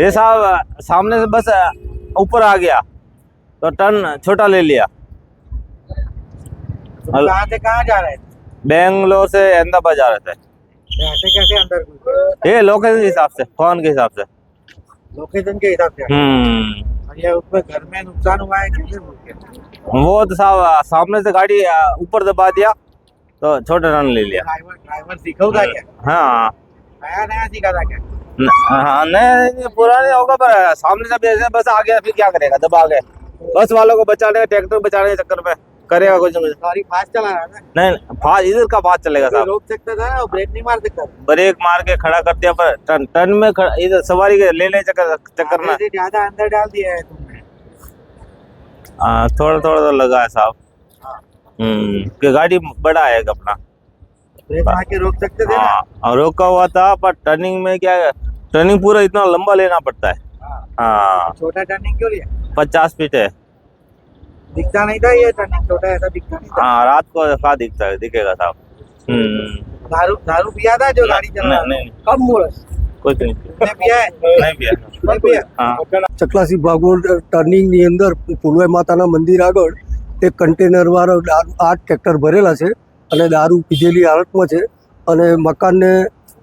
ये साहब सामने से बस ऊपर आ गया। तो टर्न छोटा ले लिया। तुम कहाँ से कहाँ जा रहे थे? बेंगलोर से अहमदाबाद जा रहे थे। ऐसे कैसे अंदर ये लोकेशन के हिसाब से फ़ोन के हिसाब से। लोकेशन के हिसाब से? हम्म। ये उसमें घर में नुकसान हुआ है कैसे वो तो साहब सामने से गाड़ी ऊपर दबा दिया तो छोटा टर्न ले लिया। ड्राइवर ड्राइवर सीखा क्या? हाँ। नया नया सीखा था क्या? हाँ नहीं पूरा नहीं होगा पर सामने से जैसे बस आ गया फिर क्या करेगा दबा के। बस वालों को बचाने ट्रैक्टर बचाने के चक्कर में करेगा कुछ फास्ट चला रहा था नहीं फास्ट इधर का फास्ट चलेगा साहब। रोक सकता था और ब्रेक नहीं मार सकता? ब्रेक मार के खड़ा कर दिया पर टर्न टर्न में खड़ा इधर सवारी के लेने चक्कर चक्कर में। ज़्यादा अंदर डाल दिया है तुमने। हाँ, थोड़ा थोड़ा तो लगा है साहब। हाँ। हम्म कि गाड़ी बड़ा है अपना। ब्रेक मार के रोक सकते थे हाँ रोका हुआ था पर टर्निंग में क्या है? टर्निंग पूरा इतना लंबा लेना पड़ता है हाँ हाँ छोटा टर्निंग क्यों लिया पचास फीट है दिखता नहीं था ये टर्निंग छोटा ऐसा दिखता नहीं था हाँ रात को कहा दिखता है दिखेगा साहब हम्म दारू दारू पिया था जो गाड़ी चला रहा नहीं नहीं था कब बोला कुछ नहीं तुमने पिया है नहीं भैया नहीं पिया हाँ ચકલાસી ભાગોળ ટર્નિંગની અંદર પુલવાઈ માતાના મંદિર આગળ એક કન્ટેનરવાળો દારૂ આઠ ટ્રેક્ટર ભરેલા છે અને દારૂ પીધેલી હાલતમાં છે અને મકાનને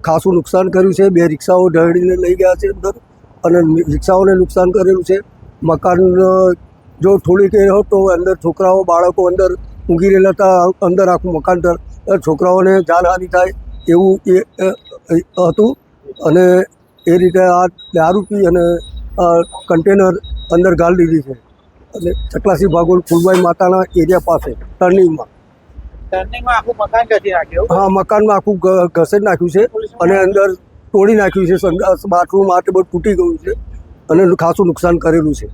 ખાસું નુકસાન કર્યું છે. બે રિક્ષાઓ ઢળીને લઈ ગયા છે અંદર અને રિક્ષાઓને નુકસાન કરેલું છે. મકાન જો થોડીક એ હતો, અંદર છોકરાઓ, બાળકો અંદર ઊંઘી રહેલા હતા, અંદર આખું મકાન છોકરાઓને જાનહાનિ થાય એવું એ હતું. અને એ રીતે આ દારૂ પી અને કન્ટેનર અંદર ગાળી દીધી છે. અને ચકલાસી ભાગોળ ફૂલબાઈ માતાના એરિયા પાસે, ટર્નિંગમાં. હા મકાનમાં આખું ઘસેટ નાખ્યું છે અને અંદર તોડી નાખ્યું છે બાથરૂમ આ બધું તૂટી ગયું છે અને ખાસું નુકસાન કરેલું છે.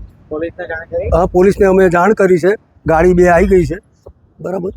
હા પોલીસને અમે જાણ કરી છે. ગાડી બે આવી ગઈ છે. બરાબર.